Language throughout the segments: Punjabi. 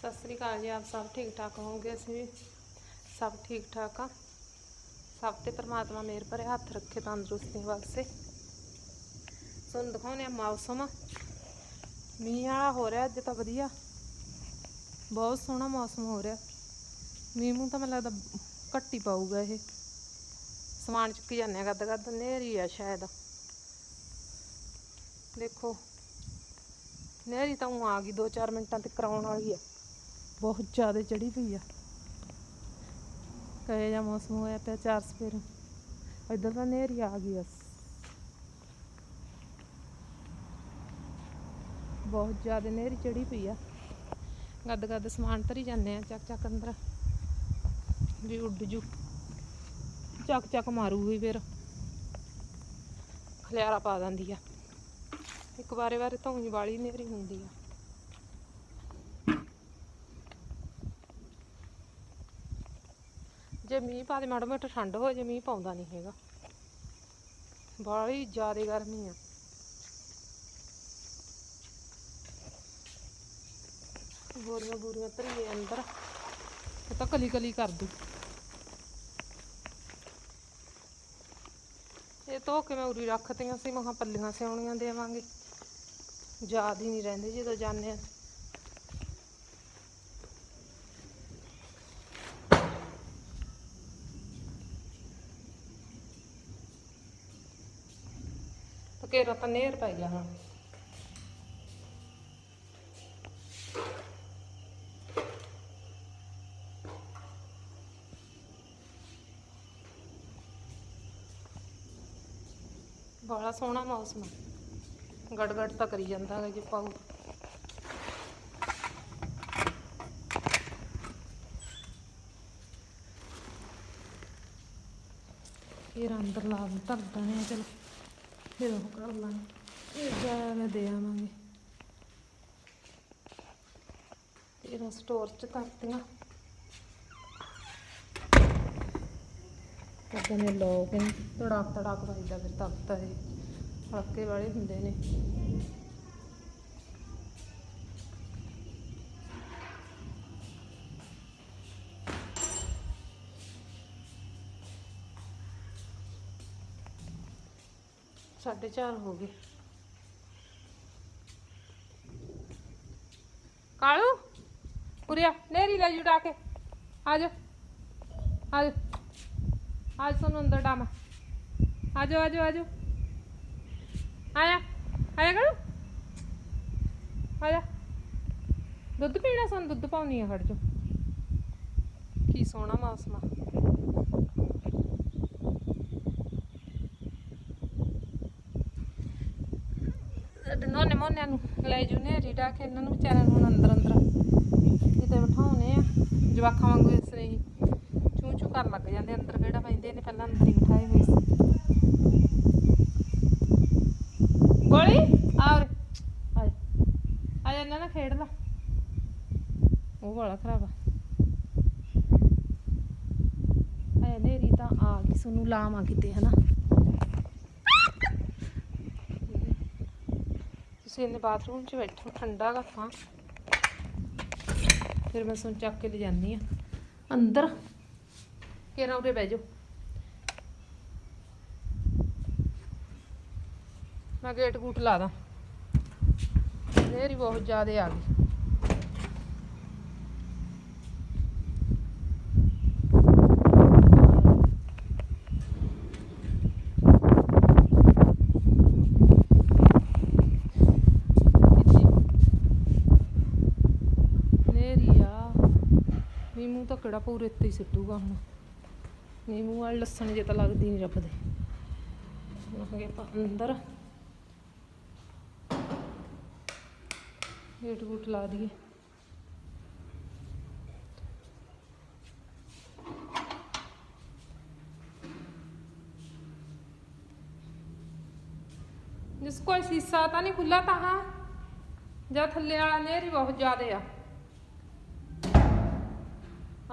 ਸਤਿ ਸ੍ਰੀ ਅਕਾਲ ਜੀ, ਆਪ ਸਭ ਠੀਕ ਠਾਕ ਹੋਵੋਗੇ? ਅਸੀਂ ਵੀ ਸਭ ਠੀਕ ਠਾਕ ਆ। ਸਭ ਤੇ ਪ੍ਰਮਾਤਮਾ ਮੇਰ ਭਰੇ, ਹੱਥ ਰੱਖੇ, ਤੰਦਰੁਸਤੀ ਵਾਸਤੇ। ਤੁਹਾਨੂੰ ਦਿਖਾਉਂਦੇ ਆ ਮੌਸਮ। ਮੀਂਹ ਵਾਲਾ ਹੋ ਰਿਹਾ, ਅੱਜ ਤਾਂ ਵਧੀਆ। ਬਹੁਤ ਸੋਹਣਾ ਮੌਸਮ ਹੋ ਰਿਹਾ। ਮੀਂਹ ਮੂੰਹ ਤਾਂ ਮੈਨੂੰ ਲੱਗਦਾ ਘੱਟ ਪਾਊਗਾ ਇਹ। ਸਮਾਨ ਚੁੱਕੀ ਜਾਂਦੇ ਆ ਗੱਦ ਗੱਦ ਨੇਰੀ ਆ ਸ਼ਾਇਦ। ਦੇਖੋ ਨਹਿਰੀ ਤਾਂ ਊਂ ਆ ਗਈ 2-4 ਮਿੰਟਾਂ ਤੇ ਕਰਾਉਣ ਵਾਲੀ ਆ। ਬਹੁਤ ਜ਼ਿਆਦਾ ਚੜੀ ਪਈ ਆ। ਕਹੇ ਜਾ ਮੌਸਮ ਹੋਇਆ ਪਿਆ ਚਾਰ ਸਪੇਰ ਇੱਧਰ ਤਾਂ ਨਹਿਰੀ ਆ ਗਈ ਬਸ ਬਹੁਤ ਜ਼ਿਆਦਾ ਨਹਿਰੀ ਚੜੀ ਪਈ ਆ। ਗੱਦ ਗੱਦ ਸਮਾਨ ਧਰੀ ਜਾਂਦੇ ਆ, ਚੱਕ ਚੱਕ ਅੰਦਰ। ਵੀ ਉੱਡ ਜੂ। ਚੱਕ ਚੱਕ ਮਾਰੂਗੀ ਫਿਰ। ਖਲਿਆਰਾ ਪਾ ਦਿੰਦੀ ਆ। ਇੱਕ ਵਾਰੇ ਵਾਰੇ ਤਾਂ ਉਂਝ ਵਾਲੀ ਨੇਰੀ ਹੁੰਦੀ ਆ। ਜੇ ਮੀਂਹ ਪਾ ਦੇ ਮਾੜਾ ਮੋਟਾ ਠੰਡ ਹੋ ਜੇ, ਮੀਂਹ ਪਾਉਂਦਾ ਨਹੀਂ ਹੈਗਾ। ਬਾਹਲੀ ਜ਼ਿਆਦਾ ਗਰਮੀ ਆ। ਬੋਰੀਆਂ ਬੋਰੀਆਂ ਧਰੀਏ ਅੰਦਰ, ਇਹ ਤਾਂ ਕਲੀ ਕਲੀ ਕਰ ਦੂ ਇਹ ਧੋ ਕੇ ਮੈਂ ਉਰੀ ਰੱਖਤੀਆਂ ਸੀ ਮਹਾਂ ਪੱਲੀਆਂ ਸਿਉਣੀਆਂ ਦੇਵਾਂਗੇ। ਯਾਦ ਹੀ ਨਹੀਂ ਰਹਿੰਦੇ ਜਦੋਂ ਜਾਂਦੇ ਆ। ਤਾਂ ਕੇਰਾ ਤਾਂ ਨੇਰ ਪੈ ਗਿਆ ਬੜਾ ਸੋਹਣਾ ਮੌਸਮ ਆ। ਗੜ ਤਾਂ ਕਰੀ ਜਾਂਦਾ ਹੈ ਜੀ ਪਾਉ ਫਿਰ ਅੰਦਰ ਲਾ ਧਰ ਦਣੇ ਚਲ। ਫਿਰ ਉਹ ਕਰ ਲਾਂਗੇ। ਇਹ ਜ਼ਿਆਦਾ ਮੈਂ ਦੇ ਆਵਾਂਗੇ। ਤੇਰਾ ਸਟੋਰ ਚ ਕਰਤੀਆਂ। ਕਦੇ ਨੇ ਲੋਕ ਨੇ ਤੜਾਕ ਤੜਾਕ ਵੱਜਦਾ ਫਿਰ ਤਖਤ ਇਹ। ਹਲਕੇ ਵਾਲੇ ਹੁੰਦੇ ਨੇ। 4:30 ਹੋ ਗਏ। ਕਾਲੂ ਉਰਿਆ ਨੇਰੀ ਲੈ ਜੁੜਾ ਕੇ। ਆ ਜਾ ਆ ਜਾ। ਆ ਸੋਨੂੰ ਅੰਦਰ ਡਾਮਾ ਆ ਜਾ ਆ ਜਾ ਆ ਜਾ। ਆਇਆ ਆਇਆ ਕਾਲੂ? ਆ ਜਾ ਦੁੱਧ ਪੀਣਾ ਸਾਨੂੰ, ਦੁੱਧ ਪਾਉਣੀ ਆ, ਖੜ ਜਾ। ਕੀ ਸੋਹਣਾ ਮੌਸਮ। ਆ ਨੋਨੇ ਮੋਨਿਆਂ ਨੂੰ ਲੈ ਜੂ ਨੇ ਰੀਡਾ ਕੇ ਇਹਨਾਂ ਨੂੰ ਵਿਚਾਰਿਆਂ ਨੂੰ ਹੁਣ ਅੰਦਰ ਅੰਦਰ ਕਿਤੇ ਬਿਠਾਉਣੇ ਆ। ਜਵਾਕਾਂ ਵਾਂਗੂ ਇਸ ਨਹੀਂ ਚੂ ਚੂ ਕਰਨ ਲੱਗ ਜਾਂਦੇ ਅੰਦਰ ਕਿਹੜਾ ਪੈਂਦੇ ਨੇ, ਪਹਿਲਾਂ ਅੰਦਰ ਹੀ ਬਿਠਾਏ ਹੋਏ ਸੀ। ਗੋਲੀ? ਆ ਉਰੇ। ਆ ਇਹਨਾਂ ਨਾਲ ਖੇਡ ਲਾ। ਉਹ ਵਾਲਾ ਖਰਾਬ ਆ। ਆਇਆ ਨੇਰੀ ਤਾਂ ਆ ਗਈ ਸਾਨੂੰ ਲਾਵਾਂ ਕਿਤੇ, ਹਨਾ। ਤੁਸੀਂ ਇਹਨੇ ਬਾਥਰੂਮ 'ਚ ਬੈਠੋ, ਠੰਡਾ ਗਾ ਥਾਂ ਫਿਰ ਮੈਂ ਸੁਣ ਚੱਕ ਕੇ ਲੈ ਜਾਂਦੀ ਆ। ਅੰਦਰ। ਕਿਹੜਾ ਉਰੇ ਬਹਿ ਜਾਓ। ਮੈਂ ਗੇਟ ਗੂਟ ਲਾ ਦਾਂ। ਹੀ ਬਹੁਤ ਜ਼ਿਆਦਾ ਆ ਗਈ ਨੇਰੀ ਆ ਮੀਮੂ ਤਾਂ ਕਿਹੜਾ ਪੂਰੇ ਉੱਤੇ ਹੀ ਸਿੱਟੂਗਾ ਹੁਣ। ਨੀਮੂ ਵਾਲ ਲਸਣ ਜੇ ਤਾਂ ਲੱਗਦੀ ਨਹੀਂ ਰੱਬ ਦੇ। ਹੁਣ ਆਪਾਂ ਅੰਦਰ। ਗੇਟ ਗੂਟ ਲਾ ਦਈਏ। ਜਿਸ ਕੋਈ ਸੀਸਾ ਤਾਂ ਨਹੀਂ ਖੁੱਲਾ ਤਾਂ ਹਾਂ। ਜਾਂ ਥੱਲੇ ਵਾਲਾ ਨੇਰ ਹੀ ਬਹੁਤ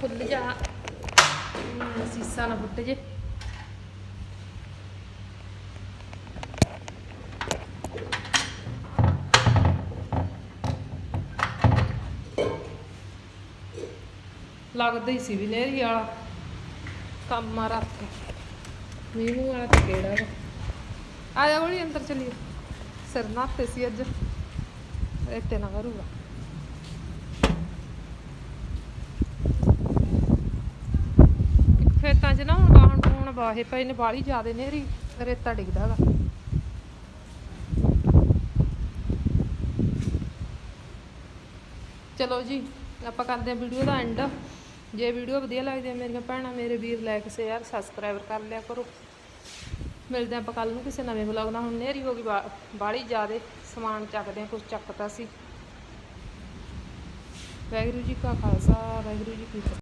ਖੁੱਲ ਜਾ। ਸੀਸਾ ਨਾ ਫੁੱਟ ਜੇ। ਲੱਗਦਾ ਹੀ ਸੀ ਵੀ ਨੇਰੀ ਵਾਲਾ ਕੰਮ ਆ ਰੱਖ ਮੀਂਹ ਮੂੰਹ ਵਾਲਾ ਤੇ ਕਿਹੜਾ ਵਾ। ਆ ਜਾ ਅੰਦਰ ਚਲੀਏ। ਸਿਰ ਨਾਤੇ ਸੀ ਅੱਜ। ਇੱਥੇ ਨਾ ਕਰੂਗਾ 'ਚ ਨਾ ਹੁਣ ਬਾਹਣ ਬੂਣ ਵਾਹੇ ਪਏ ਨੇ ਬਾਲੀ ਜ਼ਿਆਦੇ ਨੇਰੀ ਰੇਤਾ ਡਿੱਗਦਾ ਗਾ ਚਲੋ ਜੀ, ਆਪਾਂ ਕਰਦੇ ਹਾਂ ਵੀਡੀਓ ਦਾ ਐਂਡ ਜੇ ਵੀਡੀਓ ਵਧੀਆ ਲੱਗਦੀ ਹੈ, ਮੇਰੀਆਂ ਭੈਣਾਂ, ਮੇਰੇ ਵੀਰ ਲਾਈਕ ਸ਼ੇਅਰ ਸਬਸਕ੍ਰਾਈਬ ਕਰ ਲਿਆ ਕਰੋ। ਮਿਲਦੇ ਹਾਂ ਆਪਾਂ ਕੱਲ ਨੂੰ ਕਿਸੇ ਨਵੇਂ ਵਲੌਗ ਨਾਲ। ਹੁਣ ਨੇਰੀ ਹੋ ਗਈ ਬਾਲੀ ਜ਼ਿਆਦੇ ਸਮਾਨ ਚੱਕਦੇ ਆ ਕੁਝ ਚੱਕਤਾ ਸੀ। ਵਾਹਿਗੁਰੂ ਜੀ ਕਾ ਖਾਲਸਾ, ਵਾਹਿਗੁਰੂ ਜੀ ਕੀ ਫਤਿਹ।